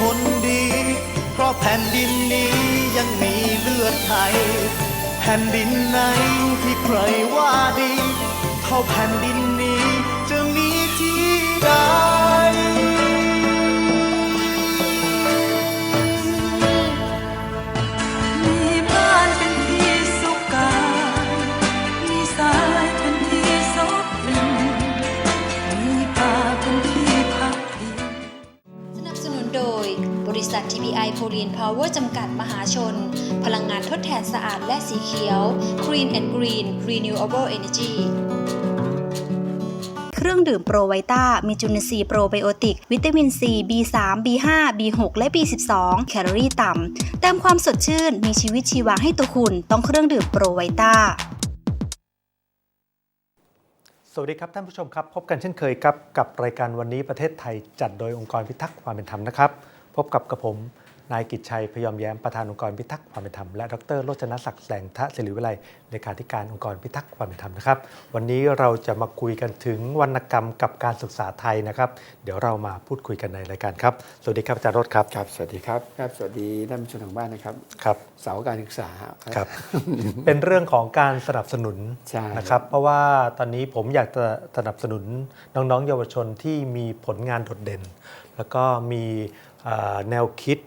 คนดี เพราะแผ่นดินนี้ยังมีเลือดไทย แผ่นดินไหนที่ใครว่าดี เท่าแผ่นดินนี้จะมีที่ใด TPI โพลีนพาวเวอร์จำกัดมหาชน พลังงานทดแทนสะอาดและสีเขียว Green and Green Renewable Energy เครื่องดื่มโปรไวต้ามีจุลินทรีย์โปรไบโอติก วิตามินซี B3 B5 B6 และ B12 แคลอรี่ต่ำเติมความสดชื่น มีชีวิตชีวาให้ตัวคุณ ต้องเครื่องดื่มโปรไวต้าสวัสดีครับท่านผู้ชมครับ พบกันเช่นเคยครับกับรายการวันนี้ประเทศไทยจัดโดยองค์กรพิทักษ์ความเป็นธรรมนะครับ พบกับกระผม นายกิจชัยพยอมแย้มประธานองค์กรพิทักษ์ความเป็นธรรมและ ดรโรจนศักดิ์แสงทะศิริวิไลเลขาธิการองค์กรพิทักษ์ความเป็นธรรมนะครับ วันนี้เราจะมาคุยกันถึงวรรณกรรมกับการศึกษาไทยนะครับ เดี๋ยวเรามาพูดคุยกันในรายการครับ สวัสดีครับอาจารย์รถครับ ครับ สวัสดีครับ ครับ สวัสดีท่านผู้ชมทางบ้านนะครับ ครับ เสาร์การศึกษาครับ เป็นเรื่องของการสนับสนุนใช่นะครับ เพราะว่าตอนนี้ผมอยากจะสนับสนุนน้องๆ เยาวชนที่มีผลงานโดดเด่น แล้วก็มีเอ่อแนวคิด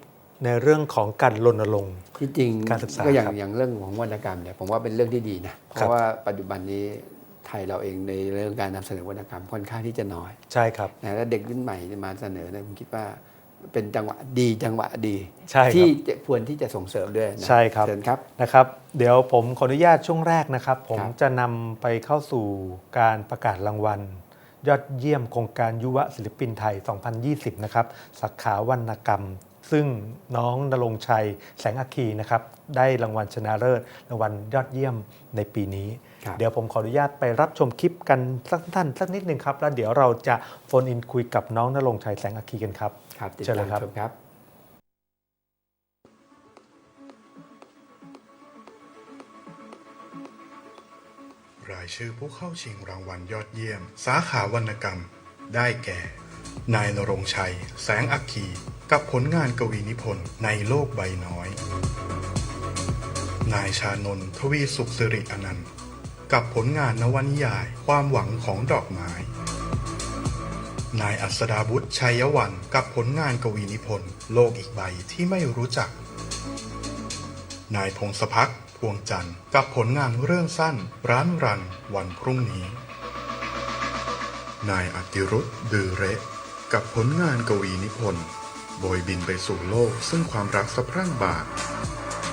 ในเรื่องของการรณรงค์ที่จริงการศึกษาก็อย่างครับอย่างเรื่องของวรรณกรรมเนี่ยผมว่าเป็นเรื่องที่ดีนะเพครับราะว่าปัจจุบันนี้ไทยเราเองในเรื่องการนำเสนอวรรณกรรมค่อนข้างที่จะน้อยใช่ครับนะแล้วเด็กรุ่นใหม่มาเสนอเนี่ยผมคิดว่าเป็นจังหวะดีจังหวะดีใช่ครับที่จะควรที่จะส่งเสริมด้วยนะใช่ครับเชิญครับนะครับ เดี๋ยวผมขออนุญาตช่วงแรกนะครับ ผมครับจะนำไปเข้าสู่การประกาศรางวัล ยอดเยี่ยมโครงการยุวศิลปินไทย 2020 นะครับสาขาวรรณกรรม ซึ่งน้องนรงค์ชัยแสงอาคีนะครับได้รางวัลชนะเลิศรางวัลยอดเยี่ยมในปีนี้ครับเดี๋ยวผมขออนุญาตไปรับชมคลิปกันสักท่านสักนิดหนึ่งครับ แล้วเดี๋ยวเราจะโฟนอินคุยกับน้องนรงค์ชัยแสงอาคีกันครับครับติดเชิญเลตามยครับชมครับรายชื่อผู้เข้าชิงรางวัลยอดเยี่ยม สาขาวรรณกรรม ได้แก่ นายนรงค์ชัย แสงอัคคี กับผลงานกวีนิพนธ์ในโลกใบน้อย นายชานนท์ทวีสุขสิริอนันต์ กับผลงานนวนิยายความหวังของดอกไม้ นายอัศดาบุตรชัยวันกับผลงานกวีนิพนธ์โลกอีกใบที่ไม่รู้จัก นายพงศพักพวงจันทร์กับผลงานเรื่องสั้น ร้านรันวันพรุ่งนี้ นายอติรุธดือเระกับผลงานกวีนิพนธ์ โบยบินไปสู่โลกซึ่งความรักสะพรั่งบาน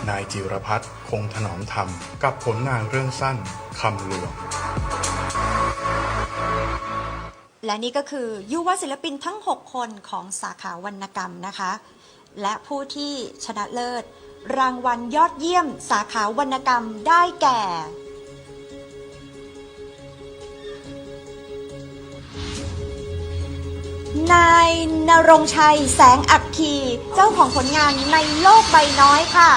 นายจิรพัฒน์คงถนอมธรรม กับผลงานเรื่องสั้นคำหลวง และนี่ก็คือยุวศิลปินทั้ง 6 คนของสาขาวรรณกรรมนะคะ และผู้ที่ชนะเลิศ รางวัลยอดเยี่ยมสาขาวรรณกรรมได้แก่ นายนรงชัยแสงอักคี เจ้าของผลงานในโลกใบน้อยค่ะ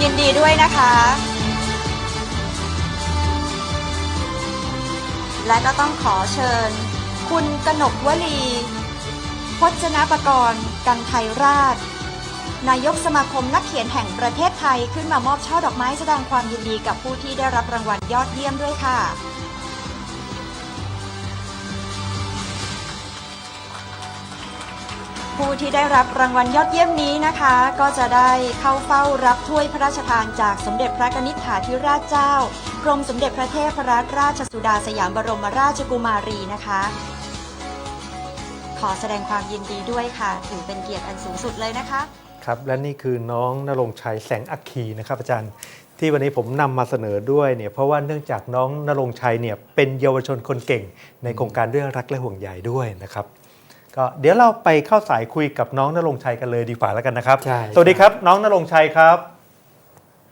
ยินดีด้วยนะคะ และก็ต้องขอเชิญ คุณกนกวลี พจนปกรณ์กันไทยราช นายกสมาคมนักเขียนแห่งประเทศไทยขึ้นมามอบช่อดอกไม้แสดงความยินดีกับผู้ที่ได้รับรางวัลยอดเยี่ยมด้วยค่ะผู้ที่ได้รับรางวัลยอดเยี่ยมนี้นะคะ ก็จะได้เข้าเฝ้ารับถ้วยพระราชทานจากสมเด็จพระนิธิถาธิราชเจ้ากรมสมเด็จพระเทพรัตนราชสุดาสยามบรมราชกุมารีนะคะ ขอแสดงความยินดีด้วยค่ะ ถือเป็นเกียรติอันสูงสุดเลยนะคะ ครับและนี่คือน้องนรงค์ชัยแสงอัคคีนะครับอาจารย์ที่วันนี้ผมนำมาเสนอด้วยเนี่ยเพราะว่าเนื่องจากน้องนรงค์ชัยเนี่ยเป็นเยาวชนคนเก่ง ในโครงการเรื่องรักและห่วงใยด้วยนะครับก็เดี๋ยวเราไปเข้าสายคุยกับน้องนรงค์ชัยกันเลยดีกว่าแล้วกันนะครับใช่สวัสดีครับน้องนรงค์ชัยครับ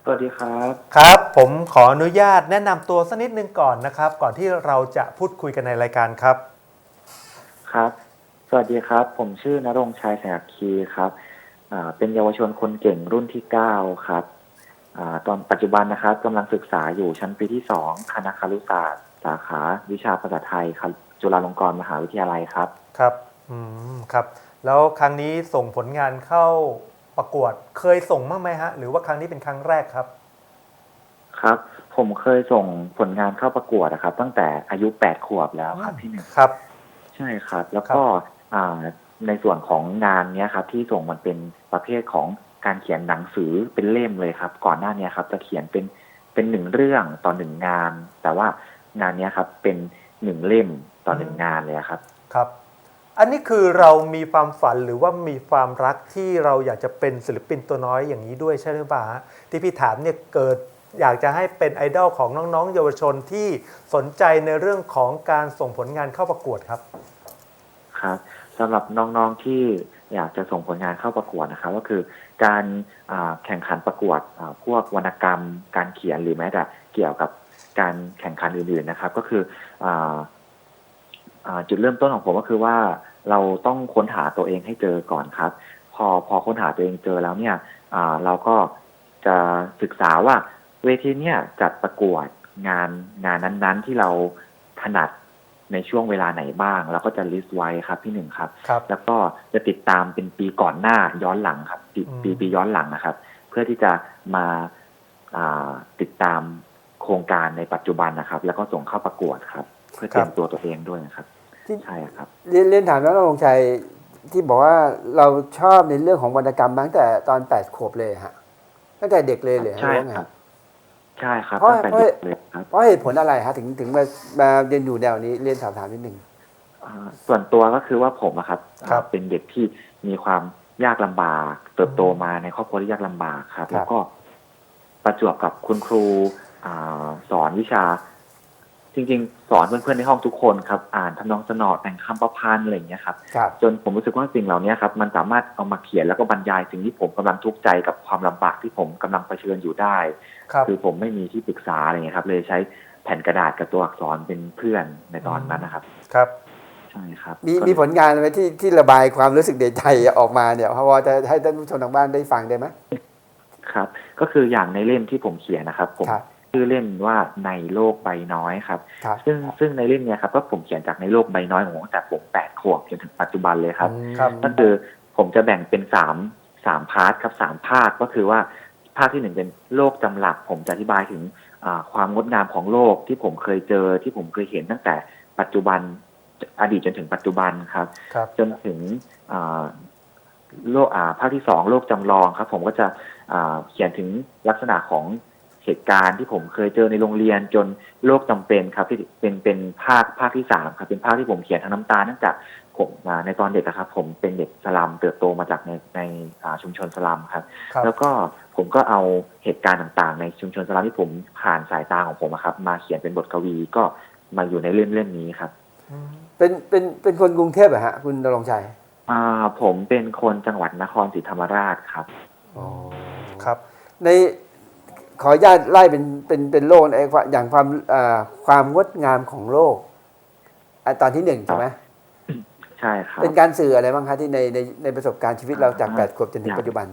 สวัสดีครับครับ ผมขออนุญาตแนะนำตัวสักนิดนึงก่อนนะครับ ก่อนที่เราจะพูดคุยกันในรายการครับครับ สวัสดีครับ ผมชื่อนรงค์ชัยแสงอัคคีครับอ่า เป็นเยาวชนคนเก่งรุ่นที่เก้าครับอาตอนปัจจุบันนะครับกำลังศึกษาอยู่ชั้นปีที่สองคณะครุศาสตร์ สาขาวิชาภาษาไทยครับจุฬาลงกรณ์มหาวิทยาลัยครับครับ อืมครับ แล้วครั้งนี้ส่งผลงานเข้าประกวดเคยส่งบ้างไหมฮะ หรือว่าครั้งนี้เป็นครั้งแรกครับ ครับ ผมเคยส่งผลงานเข้าประกวดนะครับ ตั้งแต่อายุแปดขวบแล้วครับพี่หนึ่งครับ ใช่ครับ แล้วก็อ่า ในส่วนของงานเนี้ยครับ ที่ส่งมันเป็นประเภทของการเขียนหนังสือเป็นเล่มเลยครับ ก่อนหน้าเนี้ยครับ จะเขียนเป็นเป็นหนึ่งเรื่องต่อหนึ่งงาน แต่ว่างานเนี้ยครับเป็นหนึ่งเล่มต่อหนึ่งงานเลยครับ ครับ อันนี้คือเรามีความฝันหรือว่ามีความรักที่เราอยากจะเป็นศิลปินตัวน้อยอย่างนี้ด้วยใช่หรือเปล่าฮะที่พี่ถามเนี่ยเกิดอยากจะให้เป็นไอดอลของน้องๆ เยาวชนที่สนใจในเรื่องของการส่งผลงานเข้าประกวดครับ ครับ สำหรับน้องๆที่อยากจะส่งผลงานเข้าประกวดนะครับ ก็คือการแข่งขันประกวดพวกวรรณกรรม การเขียนหรือแม้แต่เกี่ยวกับการแข่งขันอื่นๆนะครับ ก็คือออจุดเริ่มต้นของผมก็คือว่าเราต้องค้นหาตัวเองให้เจอก่อนครับ พอพอค้นหาตัวเองเจอแล้วเนี่ยเราก็จะศึกษาว่าเวทีเนี่ยจัดประกวดงานงานนั้น ๆ ที่เราถนัด ในช่วงเวลาไหนบ้าง เราก็จะลิสต์ไว้ครับพี่หนึ่งครับ ครับ แล้วก็จะติดตามเป็นปีก่อนหน้าย้อนหลังครับ ปีอืม ปีปีย้อนหลังนะครับ เพื่อที่จะมาอ่าติดตามโครงการในปัจจุบันนะครับ แล้วก็ส่งเข้าประกวดครับ เพื่อเตรียมตัวตัวเองด้วยนะครับ ที่ใช่ครับ เรียนเรียนถามน้องรงชัยที่บอกว่าเราชอบในเรื่องของวรรณกรรมมาตั้งแต่ตอนแปดขวบเลยฮะตั้งแต่เด็กเลยเลยใช่หอว่าไงครับ ใช่ครับเพราะตั้งแต่เพราะ เด็กเลยครับเพราะเหตุผลอะไรฮะถึงถึงมามาเรียนอยู่แนวนี้เรียนสอบถามนิดหนึ่งอ่าส่วนตัวก็คือว่าผมอะครับครับอ่าเป็นเด็กที่มีความยากลำบาก เติบโตมาในครอบครัวที่ยากลำบากครับ แล้วก็ประจวบกับคุณครูอ่าสอนวิชา จริงๆ สอนเพื่อนๆในห้องทุกคนครับอ่านทำนองสนอแต่งคำประพันธ์อะไรอย่างเงี้ยครับครับจนผมรู้สึกว่าสิ่งเหล่านี้ครับมันสามารถเอามาเขียนแล้วก็บรรยายสิ่งที่ผมกำลังทุกข์ใจกับความลำบากที่ผมกำลังเผชิญอยู่ได้ครับคือผมไม่มีที่ปรึกษาอะไรเงี้ยครับ เลยใช้แผ่นกระดาษกับตัวอักษรเป็นเพื่อนในตอนนั้นนะครับ ครับใช่ครับมีก็มีผลงานอะไรที่ที่ระบายความรู้สึกเดใจออกมาเนี่ยพอจะให้ท่านผู้ชมทางบ้านได้ฟังได้ไหมครับ ก็คืออย่างในเล่มที่ผมเขียนนะครับ ผมครับ ชื่อเล่มว่าในโลกใบน้อยครับครับ ซึ่งซึ่งในเล่มเนี้ยครับก็ผมเขียนจากในโลกใบน้อยของผมตั้งแต่ผมแปดขวบจนถึงปัจจุบันเลยครับครับก็คือผมจะแบ่งเป็นสามสามพาร์ทครับสามภาคก็คือว่าภาคที่หนึ่งเป็นโลกจำหลัก ผมจะอธิบายถึงอ่าความงดงามของโลกที่ผมเคยเจอที่ผมเคยเห็นตั้งแต่ปัจจุบันอดีตจนถึงปัจจุบันครับครับจนถึงอ่าโลกอ่าภาคที่สองโลกจำลองครับ ผมก็จะอ่าเขียนถึงลักษณะของ เหตุการณ์ที่ผมเคยเจอในโรงเรียนจนโลกจำเป็นครับที่เป็นเป็นภาคภาคที่สามครับเป็นภาคที่ผมเขียนทั้งน้ำตาเนื่องจากผมอ่าในตอนเด็กอะครับ ผมเป็นเด็กสลัมเติบโตมาจากในในอ่าชุมชนสลัมครับครับ แล้วก็ผมก็เอาเหตุการณ์ต่างๆ ในชุมชนสลัมที่ผมผ่านสายตาของผมอะครับ มาเขียนเป็นบทกวีก็มาอยู่ในเล่มเล่มนี้ครับ เป็นเป็นเป็นคนกรุงเทพเหรอฮะคุณนรงชัยอ่าผมเป็นคนจังหวัดนครศรีธรรมราชครับครับ ใน ขออนุญาตไล่เป็นเป็นเป็นโลกไอ้ความอย่างความเอ่อความงดงามของโลกอะตอนที่หนึ่งใช่ไหมใช่ครับเป็นการสื่ออะไรบ้างคะที่ในในในประสบการณ์ชีวิตเราจากอ่าแปดขวบจนถึงปัจจุบัน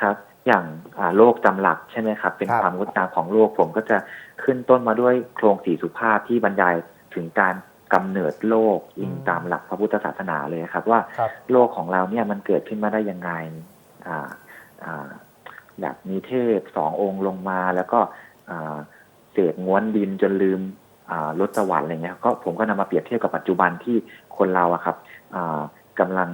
ครับ อย่างอ่าโลกจำหลักใช่ไหมครับ เป็นครับความงดงามของโลกผมก็จะขึ้นต้นมาด้วยโครงสีสุภาพที่บรรยายถึงการกำเนิดโลกอิงตามหลักพระพุทธศาสนาเลยครับ ว่าครับโลกของเราเนี่ยมันเกิดขึ้นมาได้ยังไงอ่าอ่า แบบมีเทพสององค์ลงมา แล้วก็อ่าเศษง้วนดินจนลืมอ่ารถสวรรค์อะไรเงี้ยก็ผมก็นำมาเปรียบเทียบกับปัจจุบันที่คนเราอะครับอ่ากำลัง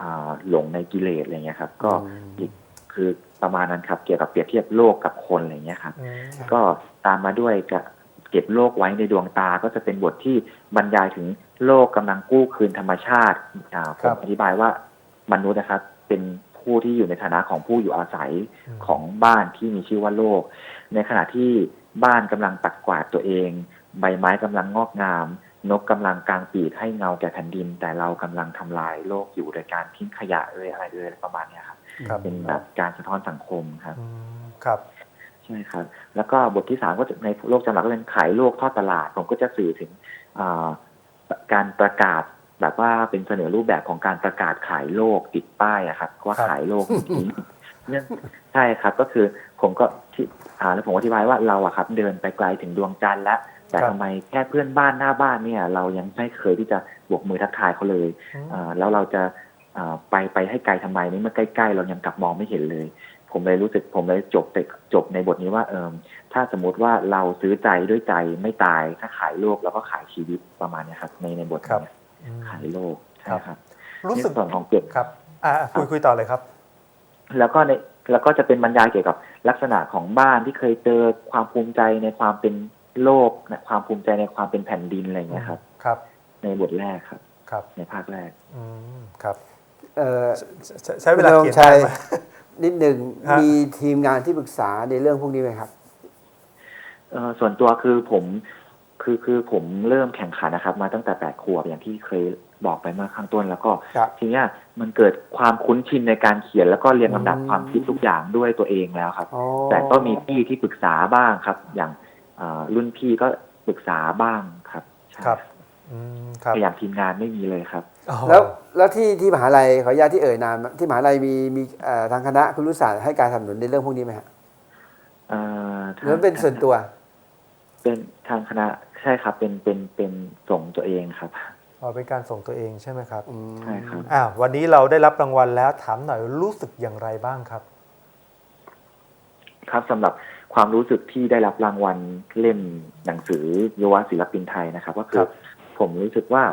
อ่าหลงในกิเลสอะไรเงี้ยครับ ก็อืมอีกคือประมาณนั้นครับ เกี่ยวกับเปรียบเทียบโลกกับคนอะไรเงี้ยครับอืมก็ตามมาด้วยกะเก็บโลกไว้ในดวงตาก็จะเป็นบทที่บรรยายถึงโลกกำลังกู้คืนธรรมชาติอ่าผครัมบอธิบายว่ามนุษย์นะครับ เป็น ผู้ที่อยู่ในฐานะของผู้อยู่อาศัยอืมของบ้านที่มีชื่อว่าโลก ในขณะที่บ้านกำลังตัดกวาดตัวเอง ใบไม้กำลังงอกงาม นกกำลังกางปีกให้เงาแก่แผ่นดิน แต่เรากำลังทำลายโลกอยู่โดยการทิ้งขยะเอ่ยอะไรเอ่ยประมาณเนี้ยครับครับเป็นแบบการสะท้อนสังคมครับอืมครับใช่ครับ แล้วก็บทที่สามก็จะในโลกจำหลักก็เป็นขายโลกทอดตลาดผมก็จะสื่อถึงอ่าการประกาศ แบบว่าเป็นเสนอรูปแบบของการประกาศขายโลกติดป้ายอะครับว่าครับขายโลกจริงๆเนี่ยใช่ครับก็คือผมก็ที่อ่าแล้วผมอธิบายว่าเราอะครับ เดินไปไกลถึงดวงจันทร์และแต่ครับทำไมแค่เพื่อนบ้านหน้าบ้านเนี่ย เรายังไม่เคยที่จะบวกมือทักทายเขาเลยอืมอ่าแล้วเราจะอ่าไปไปให้ไกลทำไมในเมื่อใกล้ๆเรายังกลับมองไม่เห็นเลย ผมเลยรู้สึกผมเลยจบแต่จบในบทนี้ว่าเออถ้าสมมุติว่าเราซื้อใจด้วยใจไม่ตายถ้าขายโลกแล้วก็ขายชีวิตประมาณเนี้ยครับในในบทครับเนี้ ยอืมขายโลกใช่ครับครับ รู้สึกในส่วนของเก็บครับ อ่าคุยคุยต่อเลยครับ แล้วก็ในแล้วก็จะเป็นบรรยายเกี่ยวกับลักษณะของบ้านที่เคยเจอความภูมิใจในความเป็นโลกนะความภูมิใจในความเป็นแผ่นดินอะไรอย่างเงี้ยครับ ครับ ในบทแรกครับ ครับ ในภาคแรก อืมครับเอ่อใช้ใช้ใช้เวลาคุณเขียนชันายนไหมนิดหนึ่งฮะมีทีมงานที่ปรึกษาในเรื่องพวกนี้ไหมครับเอ่อส่วนตัวคือผม คือคือผมเริ่มแข่งขันนะครับ มาตั้งแต่แปดขวบอย่างที่เคยบอกไปเมื่อข้างต้นแล้วก็ ครับ ทีเนี้ยมันเกิดความคุ้นชินในการเขียนแล้วก็เรียงลำดับอืม ความคิดทุกอย่างด้วยตัวเองแล้วครับ อ๋อแต่ก็มีพี่ที่ปรึกษาบ้างครับ อย่างอ่ารุ่นพี่ก็ปรึกษาบ้างครับใช่ครับอืมครับแต่อย่างทีมงานไม่มีเลยครับ อ๋อแล้วแล้วที่ที่มหาลัยขออนุญาตที่เอ่ยนามที่มหาลัยมีมีเอ่อทางคณะคุณรุศาสตร์ให้การสนับสนุนในเรื่องพวกนี้ไหมฮะเอ่อหรือเป็นส่วนตัว เป็นทางคณะใช่ครับเป็นเป็นเป็นส่งตัวเองครับ อ๋อเป็นการส่งตัวเองใช่ไหมครับอืมใช่ครับ อ่าวันนี้เราได้รับรางวัลแล้วถามหน่อยรู้สึกอย่างไรบ้างครับ ครับสำหรับความรู้สึกที่ได้รับรางวัลเล่มหนังสือยุวศิลปินไทยนะครับ ก็คืครัอบ ผมรู้สึกว่า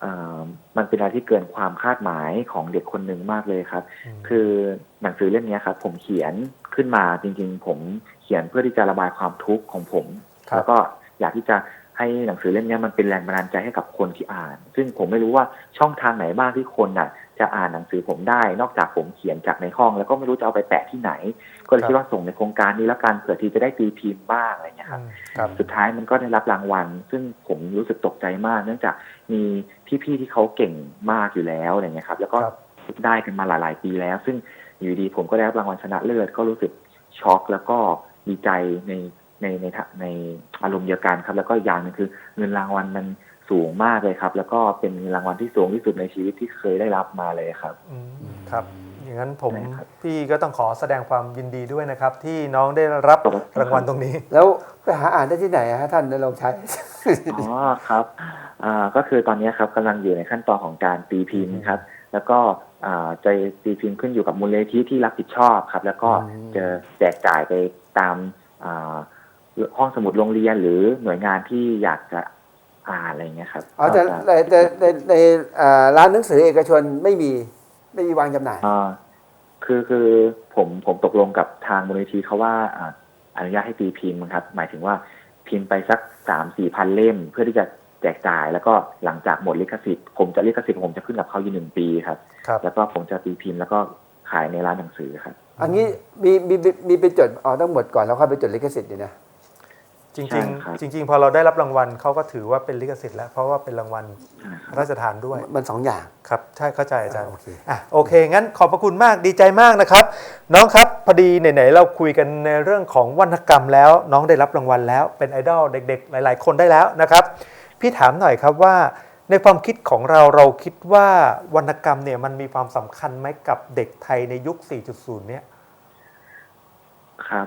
เอ่อมันเป็นอะไรที่เกินความคาดหมายของเด็กคนหนึ่งมากเลยครับ มคือหนังสือเล่มนี้ครับ ผมเขียนขึ้นมาจริง ๆ ผมเขียนเพื่อที่จะระบายความทุกข์ของผมครับ แล้วก็อยากที่จะให้หนังสือเล่มนี้มันเป็นแรงบันดาลใจให้กับคนที่อ่าน ซึ่งผมไม่รู้ว่าช่องทางไหนบ้างที่คนน่ะ จะอ่านหนังสือผมได้ นอกจากผมเขียนจากในห้อง แล้วก็ไม่รู้จะเอาไปแปะที่ไหน ก็เลยคิดว่าส่งในโครงการนี้แล้วกันเผื่อที่จะได้ตีพิมพ์บ้างอะไรอย่างเงี้ยครับอืมครับสุดท้ายมันก็ได้รับรางวัล ซึ่งผมรู้สึกตกใจมาก เนื่องจากมีพี่ๆที่เขาเก่งมากอยู่แล้วอะไรเงี้ยครับ แล้วก็ครับได้กันมาหลาย ๆ ปีแล้ว ซึ่งอยู่ดีผมก็ได้รับรางวัลชนะเลิศก็รู้สึกช็อกแล้วก็ดีใจใน ในในทะในอารมณ์เดียวกันครับ แล้วก็อีกอย่างหนึงคือเงินรางวัลมันสูงมากเลยครับ แล้วก็เป็นเงินรางวัลที่สูงที่สุดในชีวิตที่เคยได้รับมาเลยครับอืมครับอย่างนั้นผมใช่ครับพี่ก็ต้องขอแสดงความยินดีด้วยนะครับ ที่น้องได้รับขอบคุณครับรางวัลตรงนี้ แล้วไปหาอ่านได้ที่ไหนอะฮะท่านนรงค์ชัยอ๋อครับอ่าก็คือตอนนี้ครับกำลังอยู่ในขั้นตอนของการตีพิมพ์ครับ แล้วก็อ่าจะตีพิมพ์ขึ้นอยู่กับมูลนิธิที่รับผิดชอบครับ แล้วก็อืมจะแจกจ่ายไปตามอ่า ห้องสมุดโรงเรียนหรือหน่วยงานที่อยากจะอ่านอะไรอย่างเงี้ยครับอ๋อแต่ก็จะในในในในเอ่อร้านหนังสือเอกชนไม่มีไม่มีวางจำหน่ายอ่าคือคือผมผมตกลงกับทางมูลนิธิเขาว่าอ่าอนุญาตให้ตีพิมพ์ครับ หมายถึงว่าพิมพ์ไปสักสามสี่พันเล่ม เพื่อที่จะแจกจ่ายแล้วก็หลังจากหมดลิขสิทธิ์ผมจะลิขสิทธิ์ผมจะขึ้นกับเขาอยู่หนึ่งปีครับครับ แล้วก็ผมจะตีพิมพ์แล้วก็ขายในร้านหนังสือครับ อันนี้มีมีมีมีไปจดอ๋อต้องหมดก่อนแล้วค่อยไปจดลิขสิทธิ์ดีนะ จริงใช่ครับๆจริงๆ พอเราได้รับรางวัลเขาก็ถือว่าเป็นลิขสิทธิ์แล้ว เพราะว่าเป็นรางวัลใช่ครับพระราชทานด้วย มันสองอย่างครับ ใช่เข้าใจอาจารย์โอเคอะโอเค งั้นขอบพระคุณมากดีใจมากนะครับ น้องครับพอดีไหนๆเราคุยกันในเรื่องของวรรณกรรมแล้ว น้องได้รับรางวัลแล้วเป็นไอดอลเด็ก ๆ หลาย ๆ คนได้แล้วนะครับ พี่ถามหน่อยครับว่าในความคิดของเราเราคิดว่าวรรณกรรมเนี่ยมันมีความสำคัญไหมกับเด็กไทยในยุค 4.0 เนี่ยครับ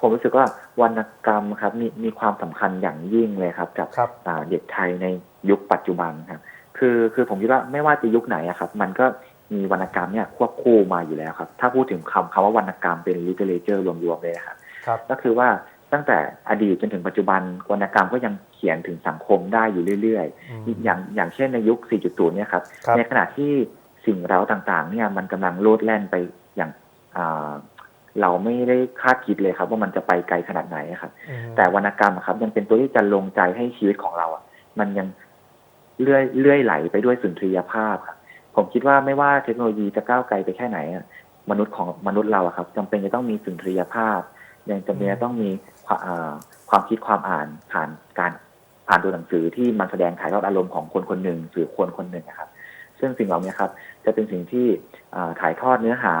ผมรู้สึกว่าวรรณกรรมครับมีมีความสำคัญอย่างยิ่งเลยครับ กับครับอ่าเด็กไทยในยุคปัจจุบันครับ คือคือผมคิดว่าไม่ว่าจะยุคไหนอะครับ มันก็มีวรรณกรรมเนี่ยควบคู่มาอยู่แล้วครับ ถ้าพูดถึงคำคำว่าวรรณกรรมเป็น literature รวมๆเลยนะครับครับก็คือว่าตั้งแต่อดีตจนถึงปัจจุบันวรรณกรรมก็ยังเขียนถึงสังคมได้อยู่เรื่อยอืมๆอย่างอย่างเช่นในยุค 4.0 เนี่ยครับครับในขณะที่สิ่งเร้าต่างๆ เนี่ยมันกำลังโลดแล่นไปอย่างอ่า เราไม่ได้คาดคิดเลยครับ ว่ามันจะไปไกลขนาดไหนครับอืมแต่วรรณกรรมอะครับยังเป็นตัวที่จะลงใจให้ชีวิตของเราอะ มันยังเลื่อยเลื่อยไหลไปด้วยสุนทรียภาพครับผมคิดว่าไม่ว่าเทคโนโลยีจะก้าวไกลไปแค่ไหนอะมนุษย์ของมนุษย์เราอะครับจำเป็นจะต้องมีสุนทรียภาพ ยังจำเป็นจะต้องมีความอ่าความคิดความอ่านผ่านการผ่านตัวหนังสือที่มันแสดงถ่ายทอดอารมณ์ของคนคนหนึ่งหรือคนคนหนึ่งนะครับ ซึ่งสิ่งเหล่านี้ครับ จะเป็นสิ่งที่อ่าถ่ายทอดเนื้อหา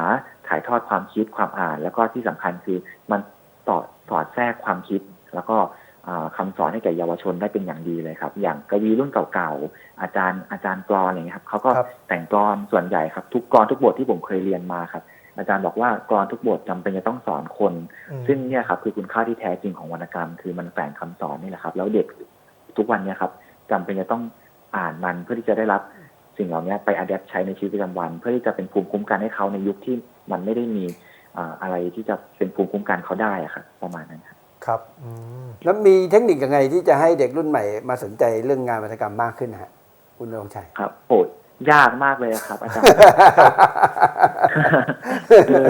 ถ่ายทอดความคิดความอ่าน แล้วก็ที่สำคัญคือมันสอดสอดแทรกความคิด แล้วก็อ่าคำสอนให้แก่เยาวชนได้เป็นอย่างดีเลยครับ อย่างกวีรุ่นเก่าๆอาจารย์อาจารย์กรอนอย่างเงี้ยครับเขาก็ครับแต่งกรอนส่วนใหญ่ครับ ทุกกรอนทุกบทที่ผมเคยเรียนมาครับ อาจารย์บอกว่ากรทุกบทจำเป็นจะต้องสอนคนอืมซึ่งเนี่ยครับคือคุณค่าที่แท้จริงของวรรณกรรม คือมันแฝงคำสอนนี่แหละครับ แล้วเด็กทุกวันเนี่ยครับจำเป็นจะต้องอ่านมันเพื่อที่จะได้รับ สิ่งเหล่านี้ไปอัดแอปใช้ในชีวิตประจำวัน เพื่อที่จะเป็นภูมิคุ้มกันให้เขาในยุคที่มันไม่ได้มีอ่าอะไรที่จะเป็นภูมิคุ้มกันเขาได้อะครับประมาณนั้นครับครับอืมแล้วมีเทคนิคยังไงที่จะให้เด็กรุ่นใหม่มาสนใจเรื่องงานวรรณกรรมมากขึ้นฮะคุณนรงชัยครับโหยากมากเลยครับ อาจารย์คือ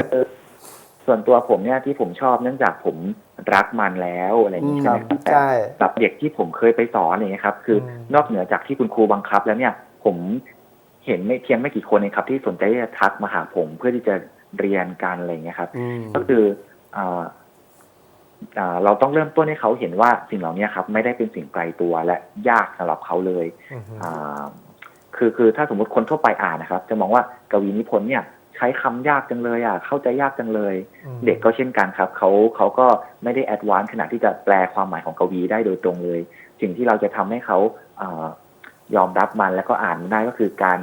ส่วนตัวผมเนี่ยที่ผมชอบเนื่องจากผมรักมันแล้วอะไรอย่างนี้ใช่ไหมครับแต่ใช่กับเด็กที่ผมเคยไปสอนอะไรอย่างเงี้ยครับ คืออมนอกเหนือจากที่คุณครูบังคับแล้วเนี่ย ผม เห็นไม่เพียงไม่กี่คนเองครับ ที่สนใจที่จะทักมาหาผม เพื่อที่จะเรียนกันอะไรอย่างเงี้ยครับอืมก็คืออ่าอ่าเราต้องเริ่มต้นให้เขาเห็นว่าสิ่งเหล่านี้ครับ ไม่ได้เป็นสิ่งไกลตัวและยากสำหรับเขาเลยอืมอ่าคือคือถ้าสมมติคนทั่วไปอ่านนะครับ จะมองว่ากวีนิพนธ์เนี่ยใช้คำยากจังเลยอะเข้าใจยากจังเลยอืมเด็กก็เช่นกันครับเขาเขาก็ไม่ได้แอดวานซ์ขนาดที่จะแปลความหมายของกวีได้โดยตรงเลย สิ่งที่เราจะทำให้เขาอา ยอมรับมันแล้วก็อ่านมันได้ก็คือการ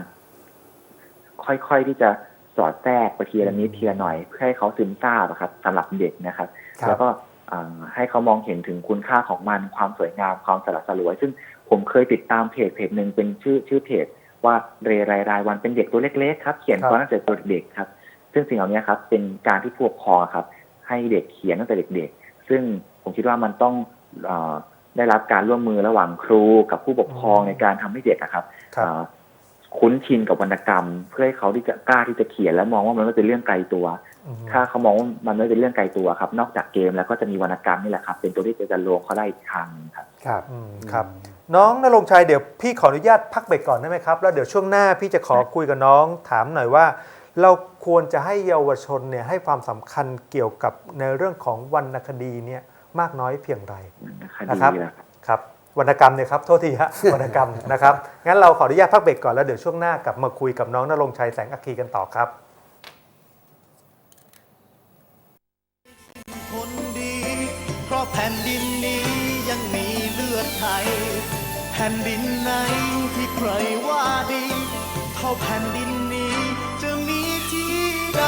ค่อยๆที่จะสอดแทรกไปทีละนิดทีละหน่อย เพื่อให้เขาซึมซาบอะครับสำหรับเด็กนะครับครับแล้วก็อ่าให้เขามองเห็นถึงคุณค่าของมันความสวยงามความสลัดสลวย ซึ่งผมเคยติดตามเพจเพจหนึ่งเป็นชื่อชื่อเพจว่าเรไรรายวันเป็นเด็กตัวเล็กๆครับ เขียนครับตอนตั้งแต่ตัวเด็กๆครับ ซึ่งสิ่งเหล่านี้ครับ เป็นการที่ผู้ปกครองครับ ให้เด็กเขียนตั้งแต่เด็กๆซึ่งผมคิดว่ามันต้องเออ ได้รับการร่วมมือระหว่างครูกับผู้ปกครองในการทำให้เด็กอะครับครับเอ่อคุ้นชินกับวรรณกรรม เพื่อให้เขาที่จะกล้าที่จะเขียนและมองว่ามันไม่เป็นเรื่องไกลตัวอืมถ้าเขามองว่ามันไม่เป็นเรื่องไกลตัวครับ นอกจากเกมแล้วก็จะมีวรรณกรรมนี่แหละครับ เป็นตัวที่จะลวงเขาได้อีกทางหนึ่งครับ ครับอืมครับ น้องนรงค์ชัยเดี๋ยวพี่ขออนุญาตพักเบรกก่อนได้ไหมครับ แล้วเดี๋ยวช่วงหน้าพี่จะขอคุยกับน้องถามหน่อยว่า เราควรจะให้เยาวชนเนี่ยให้ความสำคัญเกี่ยวกับในเรื่องของวรรณคดีเนี่ย มากน้อยเพียงไรคดีนะครับแหละครับครับวรรณกรรมเนี่ยครับโทษทีฮะวรรณกรรมนะครับงั้นเราขออนุญาตพักเบรกก่อนแล้วเดี๋ยวช่วงหน้ากลับมาคุยกับน้องนรงค์ชัยแสงอัคคีกันต่อครับคนดีเพราะแผ่นดินนี้ยังมีเลือดไทย แผ่นดินไหนที่ใครว่าดี เท่าแผ่นดินนี้จะมีที่ใด